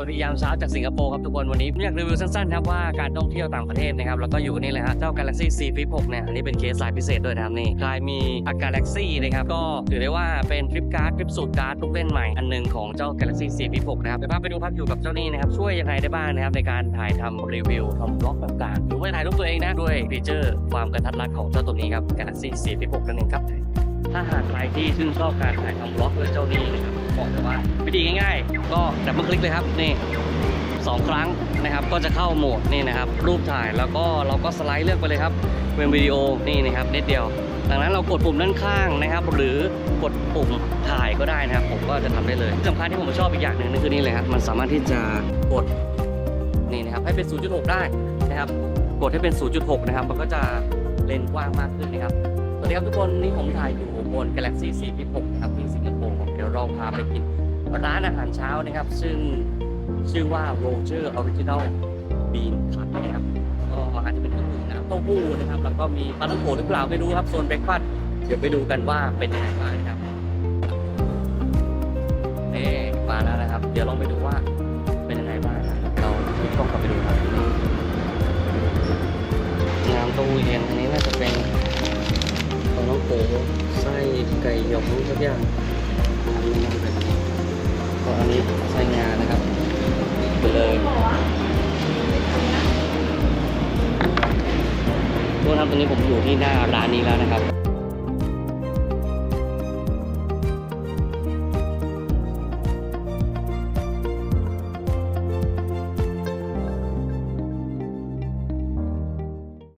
สวัสดียามเช้าจากสิงคโปร์ครับทุกคนวันนี้ผมอยากรีวิวสั้นๆครับว่าการท่องเที่ยวต่างประเทศนะครับแล้วก็อยู่นี่เลยฮะเจ้า Galaxy C Flip 6เนี่ยอันนี้เป็นเคสสายพิเศษด้วยนะครับนี่ใครมีอ Galaxy นะครับก็ถือได้ว่าเป็นฟลิปการ์ดฟลิปสูตรการ์ดลูกเล่นใหม่อันหนึ่งของเจ้า Galaxy C Flip 6นะครับเดี๋ยวพาไปดูภาพอยู่กับเจ้านี่นะครับช่วยยังไงได้บ้างนะครับในการถ่ายทำรีวิวทำบล็อกต่างๆหรือว่าถ่ายรูปตัวเองนะด้วยฟีเจอร์ความกระทัดรัดของเจ้าตัวนี้ครับ Galaxy C Flip 6นั่นเองครับถ้าหากใครที่ชื่นชอบการถ่ายทำบล็อกด้วยเจ้านี้นะครับบอกเลยว่า วิธีง่าย ๆ ก็ดับเบิลคลิกเลยครับนี่สองครั้งนะครับก็จะเข้าโหมดนี่นะครับรูปถ่ายแล้วก็เราก็สไลด์เลือกไปเลยครับเป็นวิดีโอนี่นะครับนิดเดียวดังนั้นเรากดปุ่มด้านข้างนะครับ หรือกดปุ่มถ่ายก็ได้นะครับ ผมก็จะทำได้เลยที่สำคัญที่ผมชอบอีกอย่างหนึ่งนั่นคือนี่เลยครับมันสามารถที่จะกดนี่นะครับให้เป็น 0.6 ได้นะครับ กดให้เป็น 0.6 นะครับ มันก็จะเลนกว้างมากขึ้นนะครับสวัสดีครับทุกคนนี่ผมถ่ายอยู่บน Galaxy C 6นะครับที่สิงคโปร์เดี๋ยวเราพาไปกิน ร้านอาหารเช้านะครับ ซึ่งชื่อว่า Roger Original Bean Cut นะครับก็อาจจะเป็นเครื่องดื่มน้ำเต้าหู้นะครับ แล้วก็มีปลาท่องโกหรือเปล่าไม่รู้ครับโซนเบรกฟาสต์เดี๋ยวไปดูกันว่าเป็นยังไงบ้างครับนี่มาแล้วนะครับ เดี๋ยวลองไปดูว่าเป็นยังไงบ้างครับเราคลิกกล้องกลับไปดูครับน้ำเต้าหู้เย็นอันนี้น่าจะเป็นปลาท่องโกไส้ไก่หยองสักอย่างนะครับไม่น่าจะเป็นอันนี้ ก็อันนี้ใช้งานนะครับไปเลยพวกคนครับตอนนี้ผมอยู่ที่หน้าร้านนี้แล้วนะครับ